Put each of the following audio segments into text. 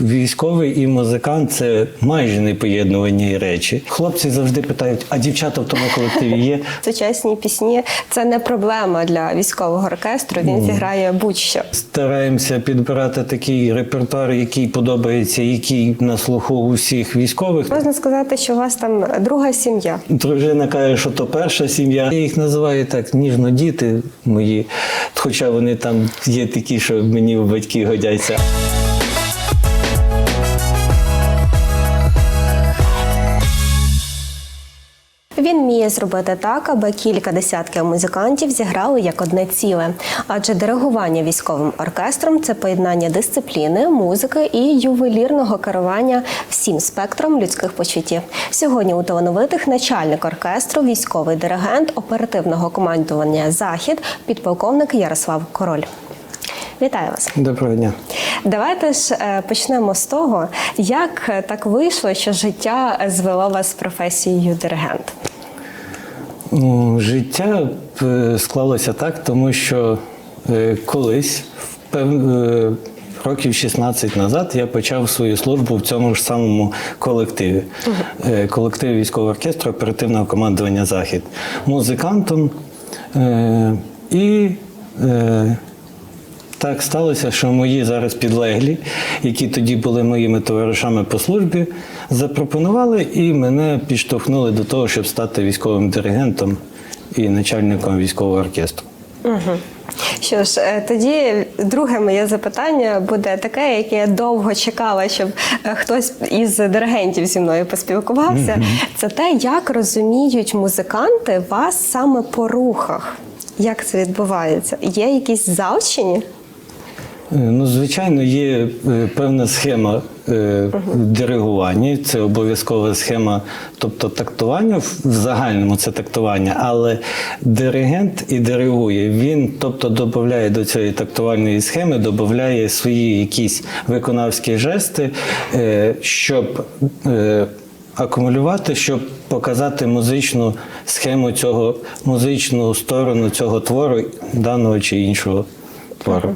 військовий і музикант це майже непоєднувані речі. Хлопці завжди питають: а дівчата в тому колективі є? Сучасні пісні це не проблема для військового оркестру. Він зіграє будь-що. Стараємося підбирати такий репертуар, який подобається, який на слуху у всіх військових. Можна сказати, що у вас там друга сім'я. Дружина каже, що то перша сім'я. Я їх називаю так ніжно діти мої, хоча вони там є такі, що мені батьки годяться. Він вміє зробити так, аби кілька десятків музикантів зіграли як одне ціле. Адже диригування військовим оркестром це поєднання дисципліни, музики і ювелірного керування всім спектром людських почуттів. Сьогодні у талановитих начальник оркестру, військовий диригент оперативного командування Захід, підполковник Ярослав Король. Вітаю вас. Доброго дня. Давайте ж е, почнемо з того, як так вийшло, що життя звело вас з професією диригент. Життя е, склалося так, тому що е, колись, е, років 16 назад, я почав свою службу в цьому ж самому колективі. Колектив військового оркестру оперативного командування Захід. Музикантом. І так сталося, що мої зараз підлеглі, які тоді були моїми товаришами по службі, запропонували і мене підштовхнули до того, щоб стати військовим диригентом і начальником військового оркестру. Угу. Що ж, е, тоді друге моє запитання буде таке, яке я довго чекала, щоб е, хтось із диригентів зі мною поспілкувався. Це те, як розуміють музиканти вас саме по рухах. Як це відбувається? Є якісь завчені? Е, Ну, звичайно, є е, певна схема е, диригування, це обов'язкова схема, тобто тактування в загальному це тактування, але диригент і диригує. Він, тобто, додає до цієї тактувальної схеми, додає свої якісь виконавські жести, щоб акумулювати, щоб показати музичну схему цього, музичну сторону цього твору, даного чи іншого твору.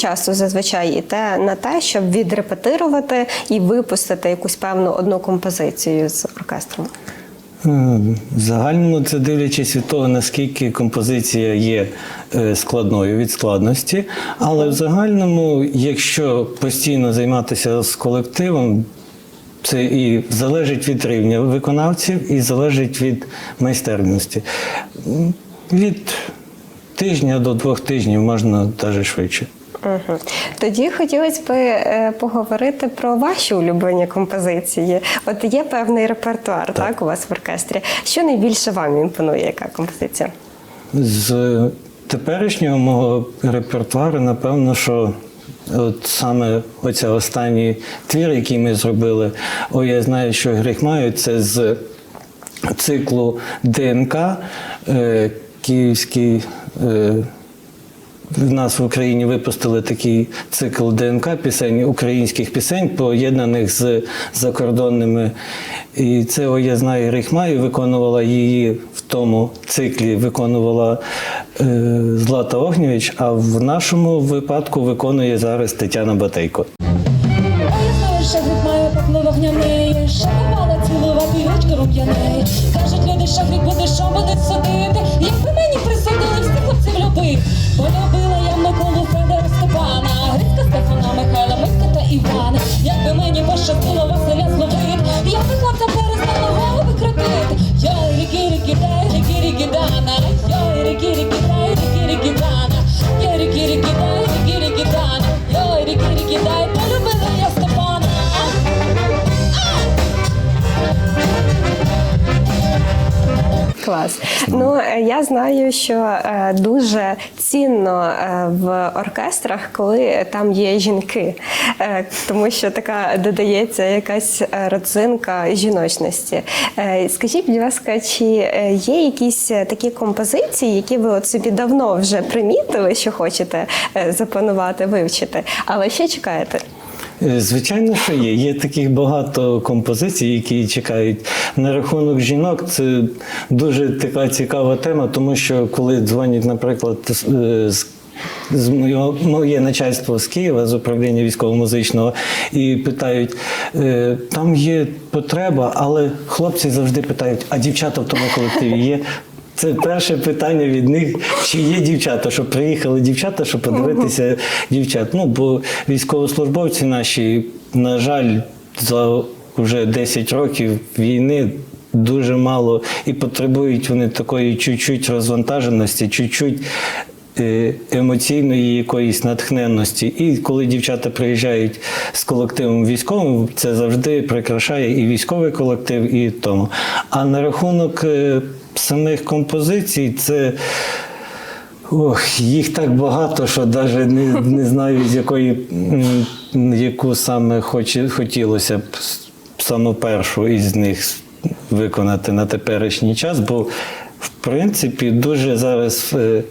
Часу зазвичай йде на те, щоб відрепетирувати і випустити якусь певну одну композицію з оркестром? Е, В загальному це дивлячись від того, наскільки композиція є е, складною від складності. Але в загальному, якщо постійно займатися з колективом, це і залежить від рівня виконавців, і залежить від майстерності. Від тижня до двох тижнів можна навіть швидше. Угу. Тоді хотілося б е, поговорити про ваші улюблені композиції. От є певний репертуар, так. у вас в оркестрі. Що найбільше вам імпонує, яка композиція? З теперішнього мого репертуару, напевно, що от саме оця останній твір, який ми зробили, о, я знаю, що гріх маю, це з циклу ДНК е, Київський. Е, в нас в Україні випустили такий цикл ДНК пісень, українських пісень, поєднаних з закордонними. І це «О, я знаю Рихмаю виконувала її в тому циклі, виконувала е, Злата Огнєвич, а в нашому випадку виконує зараз Тетяна Батейко. Кажуть люди, що гриб буде, що буде судити. Ну е, я знаю, що е, дуже цінно е, в оркестрах, коли там є жінки, тому що така додається якась родзинка жіночності. Скажіть, будь ласка, чи є якісь такі композиції, які ви от собі давно вже примітили, що хочете запанувати, вивчити, але ще чекаєте? Е, Звичайно, що є. Є таких багато композицій, які чекають. На рахунок жінок це дуже така цікава тема, тому що коли дзвонять, наприклад, з- е, з моє начальство з Києва, з управління військово-музичного, і питають, е, там є потреба, але хлопці завжди питають, а дівчата в тому колективі є? Це перше питання від них, чи є дівчата, щоб приїхали дівчата, щоб подивитися дівчат. Ну, бо військовослужбовці наші, на жаль, за вже 10 років війни дуже мало і потребують вони такої чуть-чуть розвантаженості, чуть-чуть е, емоційної якоїсь натхненності. І коли дівчата приїжджають з колективом військовим, це завжди прикрашає і військовий колектив, і тому. А на рахунок е, самих композицій, це. Ох, їх так багато, що навіть не, не знаю, з якої яку саме хоче, хотілося б саму першу із них виконати на теперішній час, бо в принципі дуже зараз е,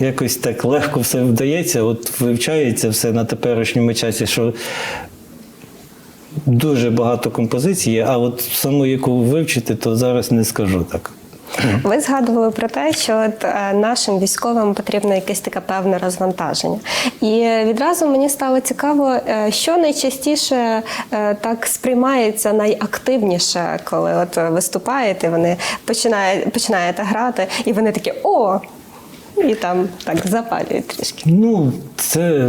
якось так легко все вдається, от вивчається все на теперішньому часі, що дуже багато композицій є, а от саму яку вивчити, то зараз не скажу так. Ви згадували про те, що от, е, нашим військовим потрібно якесь таке певне розвантаження. І відразу мені стало цікаво, е, що найчастіше е, так сприймається найактивніше, коли от виступаєте, вони починають починаєте грати, і вони такі о! І там так запалюють трішки. Ну, це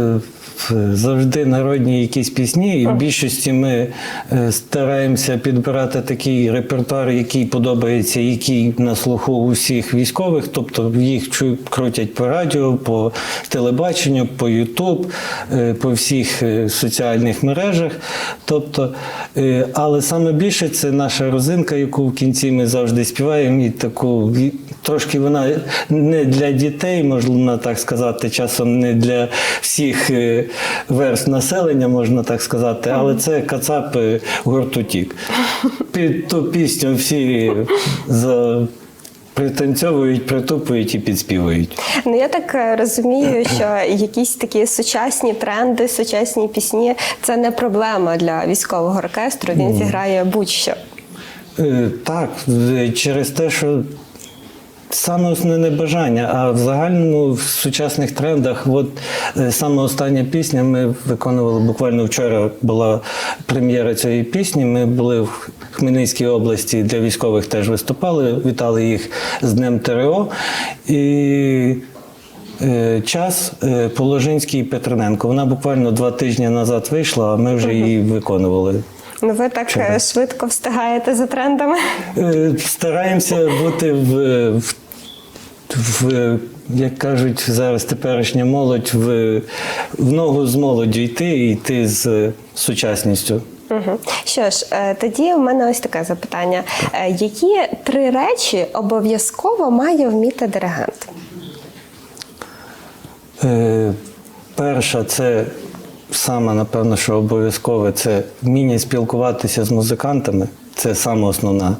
завжди народні якісь пісні, і в більшості ми е, стараємося підбирати такий репертуар, який подобається, який на слуху у всіх військових, тобто їх крутять по радіо, по телебаченню, по Ютуб, е, по всіх е, соціальних мережах. Тобто, але саме більше це наша розинка, яку в кінці ми завжди співаємо, і таку трошки вона не для дітей, можна так сказати, часом не для всіх е, верст населення, можна так сказати, але це кацапи гурту Тік. Під ту пісню всі за. Пританцьовують, притупують і підспівують. Ну я так е, розумію, що якісь такі сучасні тренди, сучасні пісні це не проблема для військового оркестру. Він зіграє будь-що. Е, Так, е, через те, що саме основне бажання, а в загальному в сучасних трендах, от е, саме остання пісня ми виконували буквально вчора була прем'єра цієї пісні. Ми були в Хмельницькій області для військових теж виступали, вітали їх з Днем ТРО. І е, час е, Положинський і Петрененко. Вона буквально два тижні назад вийшла, а ми вже її виконували. Ну ви так е, швидко встигаєте за трендами. Стараємося бути в, в, в як кажуть зараз теперішня молодь, в, в ногу з молоддю йти і йти з сучасністю. Угу. Що ж, е, тоді в мене ось таке запитання: Е, які три речі обов'язково має вміти диригент? Е, перша це саме, напевно, що обов'язкове це вміння спілкуватися з музикантами. Це саме основна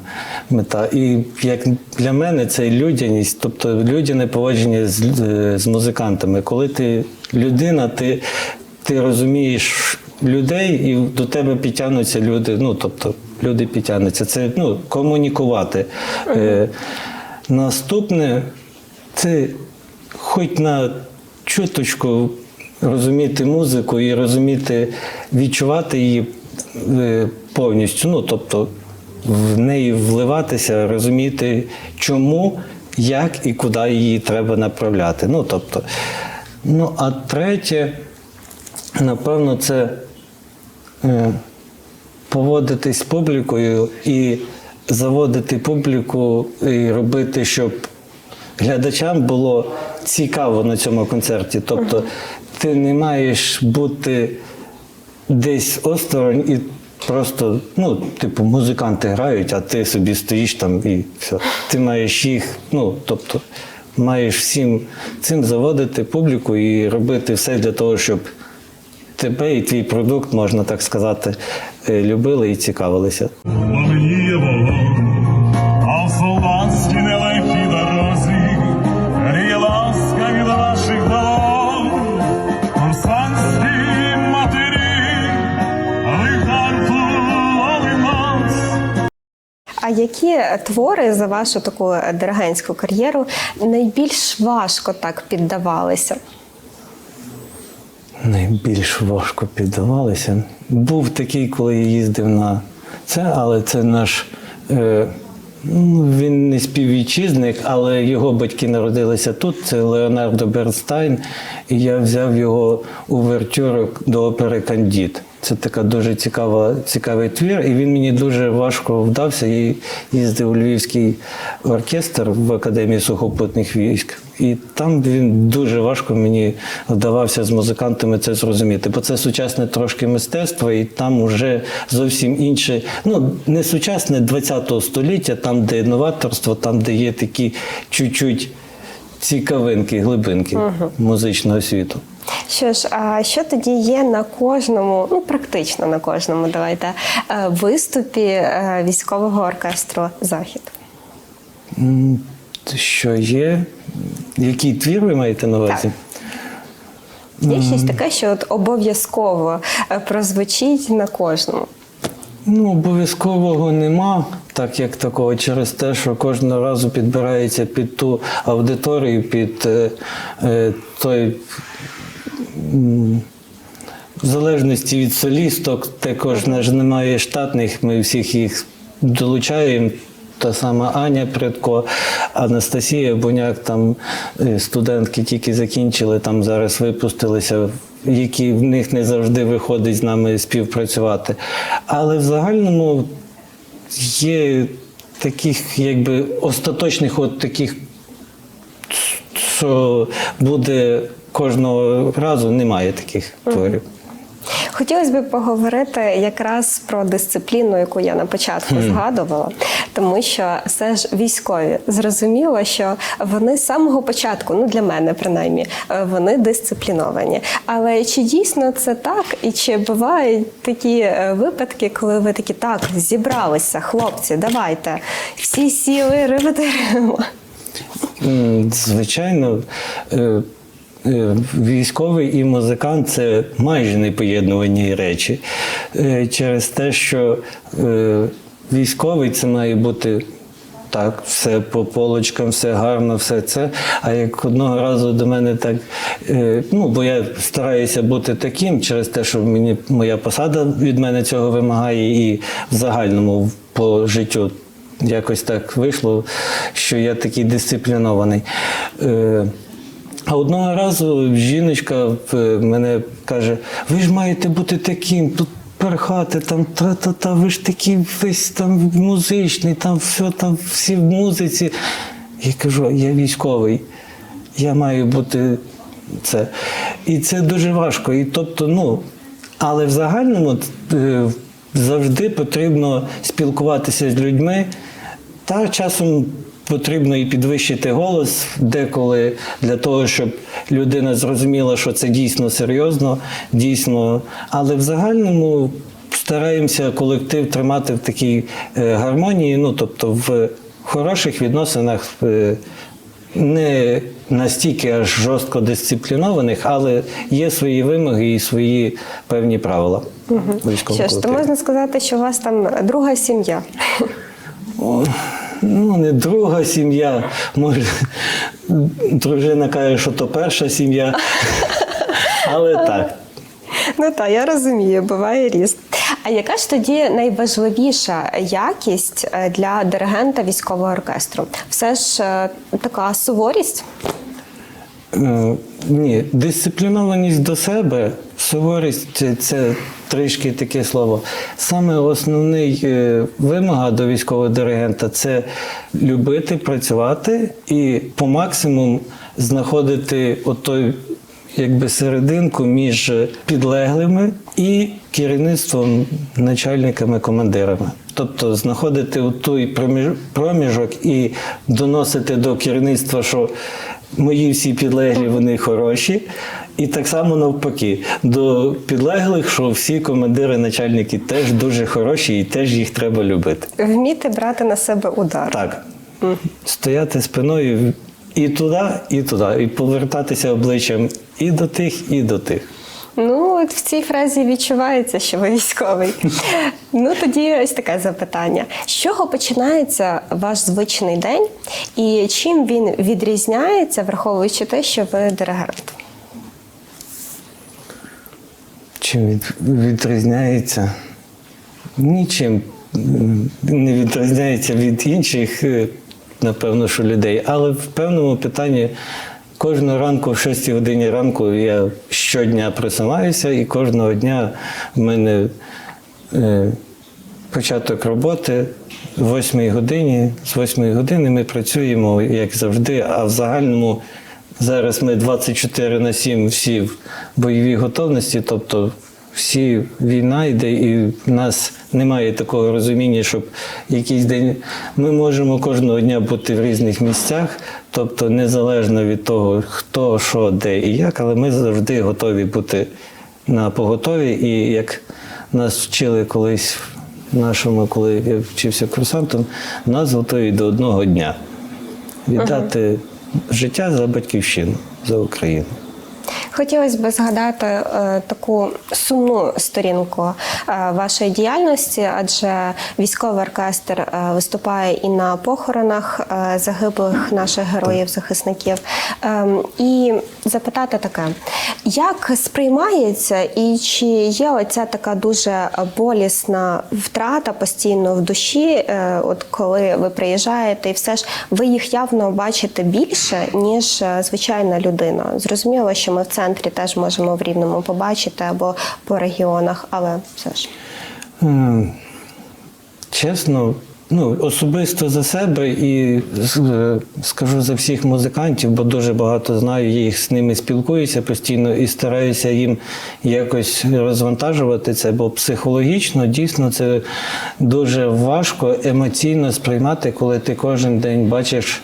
мета. І як для мене це людяність, тобто людяне поводження з, з музикантами. Коли ти людина, ти, ти розумієш людей і до тебе підтягнуться люди. Ну, тобто, люди підтягнуться. Це ну, комунікувати. Е, наступне це хоч на чуточку розуміти музику і розуміти, відчувати її е, повністю. Ну, тобто в неї вливатися, розуміти, чому, як і куди її треба направляти. Ну, тобто, ну, а третє, напевно, це е, поводитись з публікою і заводити публіку і робити, щоб глядачам було цікаво на цьому концерті. Тобто ти не маєш бути десь осторонь і просто, ну, типу, музиканти грають, а ти собі стоїш там і все. Ти маєш їх, ну, тобто, маєш всім цим заводити публіку і робити все для того, щоб тебе і твій продукт, можна так сказати, е, любили і цікавилися. А які твори за вашу таку диригентську кар'єру найбільш важко так піддавалися? Найбільш важко піддавалися. Був такий, коли я їздив на це, але це наш. Е, ну, він не співвітчизник, але його батьки народилися тут. Це Леонардо Бернстайн. І я взяв його увертюру до опери Кандід. Це така дуже цікава, цікавий твір, і він мені дуже важко вдався. Я їздив у Львівський оркестр в Академії сухопутних військ. І там він дуже важко мені вдавався з музикантами це зрозуміти, бо це сучасне трошки мистецтво, і там вже зовсім інше, ну не сучасне 20 століття, там, де новаторство, там, де є такі чуть-чуть цікавинки, глибинки музичного світу. Що ж, а що тоді є на кожному, ну практично на кожному, давайте, е, виступі е, військового оркестру Захід? Що є? Який твір ви маєте на увазі? Є щось таке, що от обов'язково е, прозвучить на кожному. Ну, обов'язкового нема, так як такого, через те, що кожного разу підбирається під ту аудиторію, під е, той. В залежності від солісток, також ж немає штатних, ми всіх їх долучаємо. Та сама Аня Предко, Анастасія Боняк, там е, студентки тільки закінчили, там зараз випустилися, які в них не завжди виходить з нами співпрацювати. Але в загальному є таких, якби остаточних, от таких, що буде кожного разу, немає таких творів. Хотілося б поговорити якраз про дисципліну, яку я на початку згадувала, тому що все ж військові зрозуміло, що вони з самого початку, ну для мене принаймні, е, вони дисципліновані. Але чи дійсно це так? І чи бувають такі е, випадки, коли ви такі так зібралися, хлопці, давайте всі сіли, репетируємо? Звичайно, е, військовий і музикант це майже непоєднувані речі. Е, Через те, що е, військовий це має бути. Так, все по полочкам, все гарно, все це. А як одного разу до мене так, е, ну бо я стараюся бути таким через те, що мені моя посада від мене цього вимагає, і в загальному по життю якось так вийшло, що я такий дисциплінований. А одного разу жіночка е, мене каже: ви ж маєте бути таким, тут перхати, там тра-та-та, ви ж такий весь там музичний, там все там всі в музиці. Я кажу, я військовий, я маю бути це. І це дуже важко. І тобто, ну, але в загальному е, завжди потрібно спілкуватися з людьми. Та часом потрібно і підвищити голос деколи для того, щоб людина зрозуміла, що це дійсно серйозно, дійсно. Але в загальному стараємося колектив тримати в такій е, гармонії, ну тобто в хороших відносинах. е, не настільки аж жорстко дисциплінованих, але є свої вимоги і свої певні правила. Угу. Що ж, то можна сказати, що у вас там друга сім'я. Ну, не друга сім'я. Може, дружина каже, що то перша сім'я. Але так. Ну так, я розумію, буває різно. А яка ж тоді найважливіша якість е, для диригента військового оркестру? Все ж е, така суворість? Е, Ні, дисциплінованість до себе, суворість це трішки таке слово. Саме основний е, вимога до військового диригента це любити, працювати і по максимуму знаходити отой, якби серединку між підлеглими і керівництвом, начальниками, командирами. Тобто знаходити у той проміж- проміжок і доносити до керівництва, що мої всі підлеглі вони хороші. І так само навпаки, до підлеглих, що всі командири, начальники теж дуже хороші і теж їх треба любити. Вміти брати на себе удар. Так. Стояти спиною і туди, і туди, і повертатися обличчям і до тих, і до тих. Ну, от в цій фразі відчувається, що ви військовий. ну тоді ось таке запитання: з чого починається ваш звичний день, і чим він відрізняється, враховуючи те, що ви диригент? Чим від, відрізняється? Нічим не відрізняється від інших, е, напевно, що людей. Але в певному питанні кожного ранку, в 6 годині ранку, я щодня просинаюся, і кожного дня в мене е, початок роботи в 8 годині. З 8 години ми працюємо, як завжди, а в загальному зараз ми 24 на 7 всі в бойовій готовності, тобто всі війна йде, і в нас немає такого розуміння, щоб якийсь день ми можемо кожного дня бути в різних місцях, тобто незалежно від того, хто, що, де і як, але ми завжди готові бути на поготові. І як нас вчили колись нашому, коли я вчився курсантом, нас готові до одного дня віддати життя за батьківщину, за Україну. Хотілося б згадати е, таку сумну сторінку е, вашої діяльності, адже військовий оркестр е, виступає і на похоронах е, загиблих наших героїв-захисників. Е, і запитати таке: як сприймається і чи є оця така дуже болісна втрата постійно в душі, е, от коли ви приїжджаєте, і все ж ви їх явно бачите більше, ніж е, звичайна людина. Зрозуміло, що ми в центрі теж можемо в рівному побачити або по регіонах, але все ж. Чесно, ну, особисто за себе і е, скажу за всіх музикантів, бо дуже багато знаю, їх з ними спілкуюся постійно і стараюся їм якось розвантажувати це, бо психологічно дійсно це дуже важко емоційно сприймати, коли ти кожен день бачиш.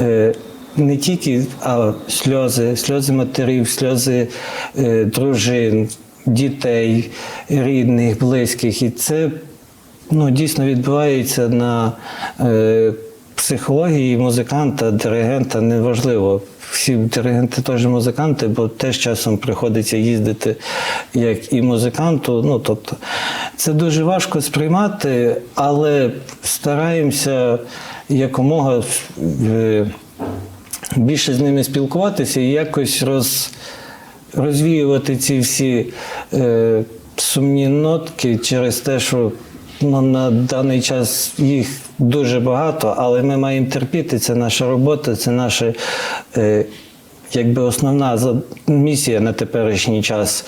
е, Не тільки а сльози, сльози матерів, сльози е, дружин, дітей, рідних, близьких. І це ну, дійсно відбувається на е, психології музиканта, диригента, неважливо. Всі диригенти теж музиканти, бо теж часом приходиться їздити як і музиканту. Ну, тобто, це дуже важко сприймати, але стараємося якомога е, більше з ними спілкуватися і якось роз, розвіювати ці всі е, сумні нотки через те, що ну, на даний час їх дуже багато, але ми маємо терпіти. Це наша робота, це наша е, якби основна місія на теперішній час.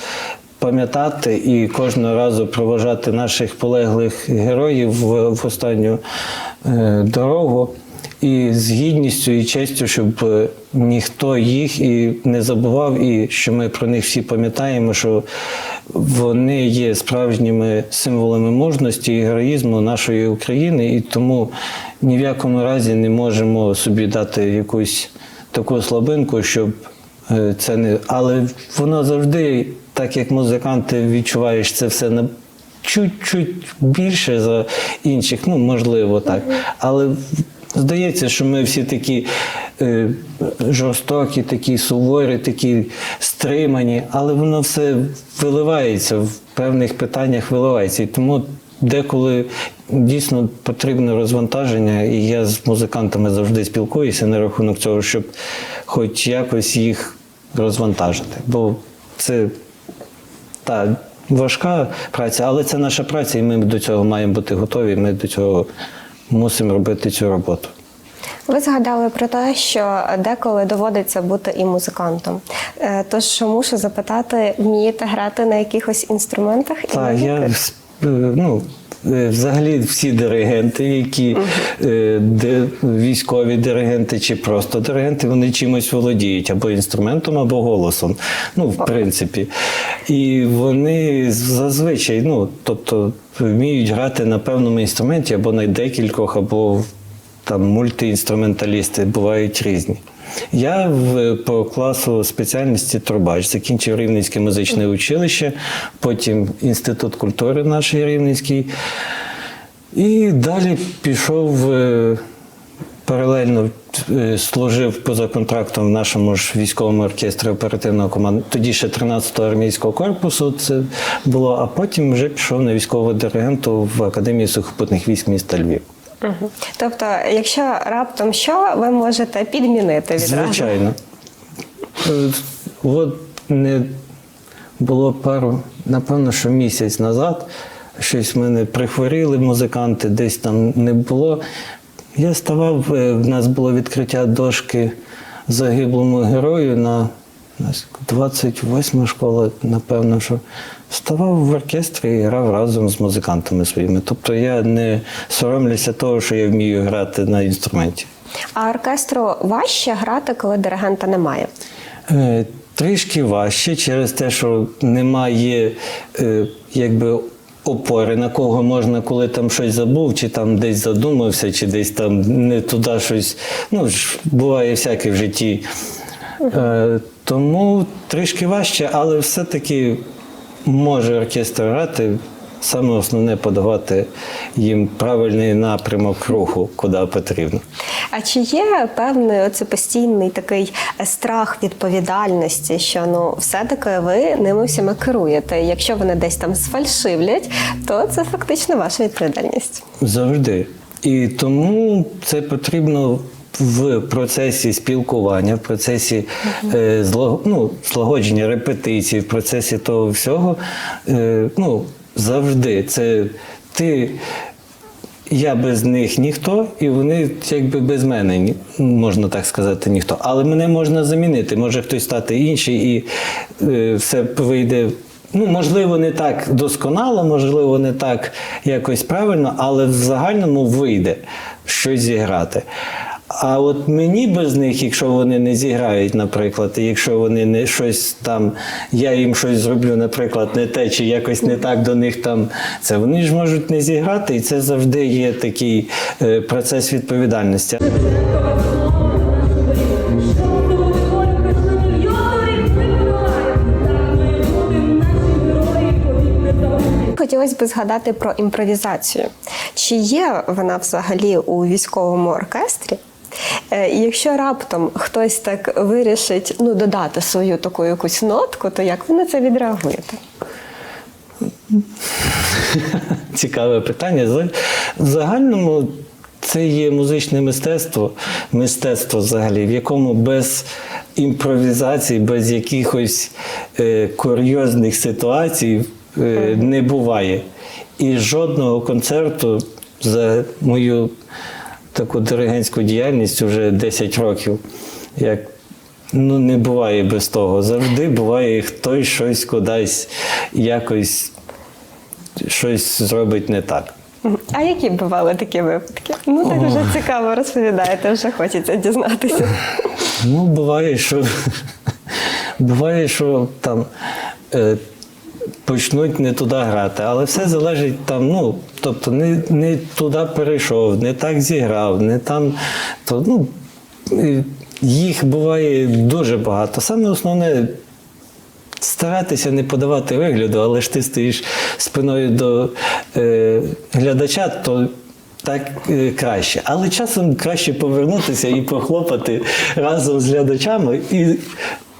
Пам'ятати і кожного разу проважати наших полеглих героїв в, в останню е, дорогу і з гідністю і честю, щоб е, ніхто їх і не забував, і що ми про них всі пам'ятаємо, що вони є справжніми символами мужності і героїзму нашої України, і тому ні в якому разі не можемо собі дати якусь таку слабинку, щоб е, це не. Але воно завжди, так як музиканти відчуваєш це все на чуть-чуть більше за інших, ну можливо так. Але здається, що ми всі такі е, жорстокі, такі суворі, такі стримані, але воно все виливається в певних питаннях виливається. І тому деколи дійсно потрібне розвантаження, і я з музикантами завжди спілкуюся на рахунок цього, щоб хоч якось їх розвантажити. Бо це та важка праця, але це наша праця, і ми до цього маємо бути готові. Ми до цього мусимо робити цю роботу. Ви згадали про те, що деколи доводиться бути і музикантом. Е, Тож мушу запитати, вмієте грати на якихось інструментах? і Так, я е, ну, е, взагалі всі диригенти, які де, військові диригенти чи просто диригенти, вони чимось володіють або інструментом, або голосом. Ну, в принципі. І вони зазвичай, ну, тобто, вміють грати на певному інструменті або на декількох, або там мультиінструменталісти бувають різні. Я в, по класу спеціальності трубач закінчив Рівненське музичне училище, потім Інститут культури наш Рівненський. І далі пішов е, паралельно е, служив поза контрактом в нашому ж військовому оркестрі оперативного команду. Тоді ще 13-го армійського корпусу це було, а потім вже пішов на військового диригенту в Академії сухопутних військ міста Львів. Мгм. Тобто, якщо раптом що, ви можете підмінити відразу. Звичайно. Е, От не було пару, напевно, що місяць назад. Щось в мене прихворіли музиканти, десь там не було. Я ставав, е, в нас було відкриття дошки загиблому герою на у нас 28 школа, напевно, що ставав в оркестрі і грав разом з музикантами своїми. Тобто я не соромлюся того, що я вмію грати на інструменті. А оркестру важче грати, коли диригента немає. Е, Трішки важче через те, що немає е, якби опори, на кого можна, коли там щось забув, чи там десь задумався, чи десь там не туди щось. Ну, ж буває всяке в житті. Е, тому трішки важче, але все-таки може оркестр грати. Саме основне подавати їм правильний напрямок руху, куди потрібно. А чи є певний оце постійний такий страх відповідальності, що ну все-таки ви ними всіма керуєте? Якщо вони десь там сфальшивлять, то це фактично ваша відповідальність. Завжди. І тому це потрібно в процесі спілкування, в процесі е, зло, ну, злагодження репетицій, в процесі того всього. Е, ну, завжди це ти. Я без них ніхто, і вони якби без мене, можна так сказати, ніхто. Але мене можна замінити. Може хтось стати інший, і е, все вийде. Ну, можливо, не так досконало, можливо, не так якось правильно, але в загальному вийде щось зіграти. А от мені без них, якщо вони не зіграють, наприклад, і якщо вони не щось там, я їм щось зроблю, наприклад, не те, чи якось не так до них там це, вони ж можуть не зіграти, і це завжди є такий е, процес відповідальності. Хотілося б згадати про імпровізацію. Чи є вона взагалі у військовому оркестрі? Е, і Якщо раптом хтось так вирішить ну, додати свою таку якусь нотку, то як ви на це відреагуєте? Цікаве питання. В загальному це є музичне мистецтво, мистецтво взагалі, в якому без імпровізації, без якихось е, курйозних ситуацій е, не буває. І жодного концерту за мою таку диригентську діяльність вже 10 років. Як Ну, не буває без того. Завжди буває хтось щось кудись якось щось зробить не так. А які бували такі випадки? Ну так вже цікаво розповідаєте, вже хочеться дізнатися. Ну, буває, що буває, що там е, почнуть не туди грати, але все залежить там, ну, тобто не, не туди перейшов, не так зіграв, не там. То, ну, їх буває дуже багато. Саме основне старатися не подавати вигляду, але ж ти стоїш спиною до е, глядача, то так е, краще. Але часом краще повернутися і похлопати разом з глядачами і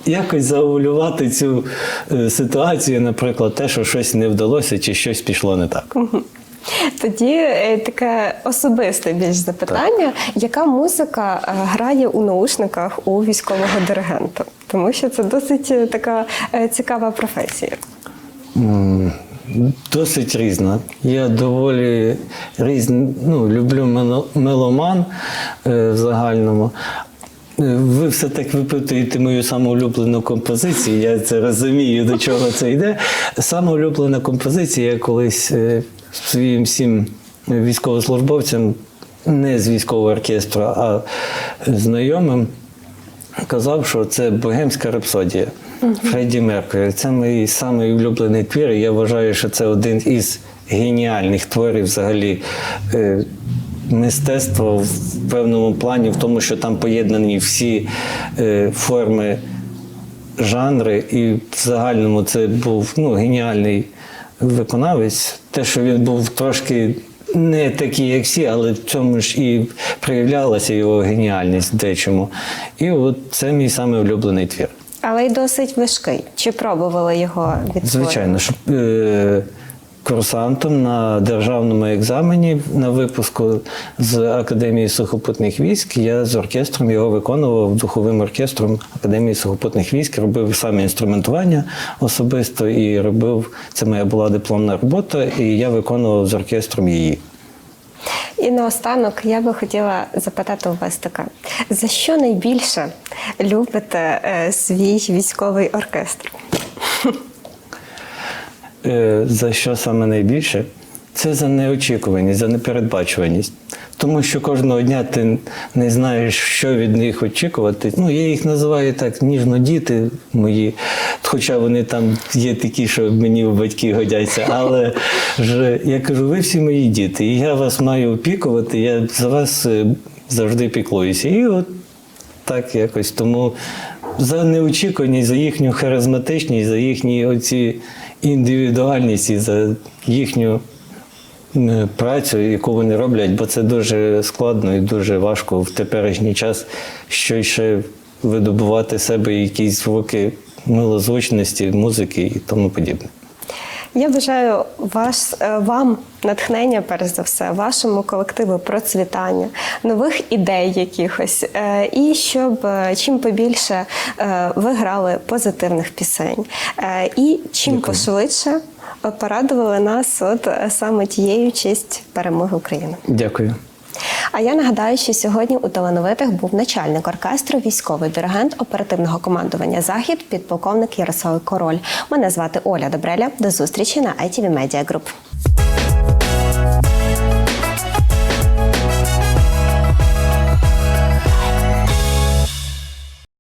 якось заувалювати цю е, ситуацію, наприклад, те, що щось не вдалося чи щось пішло не так. Тоді е, таке особисте більш запитання: яка музика е, грає у наушниках у військового диригента? Тому що це досить е, така цікава професія. Досить різна. Я доволі різний, ну, люблю меломан в загальному. Ви все так випитуєте мою саму улюблену композицію, я це розумію, до чого це йде. Сама улюблена композиція, я колись своїм всім військовослужбовцям, не з військового оркестру, а знайомим, казав, що це богемська рапсодія Фредді Меркурі. Це мій самий улюблений твір. і Я вважаю, що це один із геніальних творів взагалі. е, Мистецтва в певному плані, в тому, що там поєднані всі е, форми жанри, і в загальному це був ну, геніальний виконавець. Те, що він був трошки не такий, як всі, але в цьому ж і проявлялася його геніальність дечому. І от це мій самий улюблений твір. Але й досить важкий. Чи пробували його відтворити? Звичайно, щоб е, курсантом на державному екзамені на випуску з Академії сухопутних військ. Я з оркестром його виконував духовим оркестром Академії сухопутних військ, робив саме інструментування особисто і робив це моя була дипломна робота, і я виконував з оркестром її. І наостанок я би хотіла запитати у вас таке: за що найбільше любите е, свій військовий оркестр? Е, за що саме найбільше? Це за неочікуваність, за непередбачуваність. Тому що кожного дня ти не знаєш, що від них очікувати. Ну, я їх називаю так ніжно діти мої, хоча вони там є такі, що мені в батьки годяться. Але ж я кажу, ви всі мої діти, і я вас маю опікувати, я за вас е, завжди піклуюся. І от так якось. Тому за неочікуваність, за їхню харизматичність, за їхні оці індивідуальність і за їхню е, працю, яку вони роблять, бо це дуже складно і дуже важко в теперішній час що ще видобувати себе якісь звуки милозвучності, музики і тому подібне. Я бажаю ваш, е, вам натхнення, перш за все, вашому колективу процвітання, нових ідей якихось, е, і щоб е, чим побільше ви грали позитивних пісень, і чим пошвидше е, порадували нас от саме тією честь перемоги України. Дякую. А я нагадаю, що сьогодні у талановитих був начальник оркестру, військовий диригент оперативного командування Захід, підполковник Ярослав Король. Мене звати Оля Добреля. До зустрічі на ITV Media Group.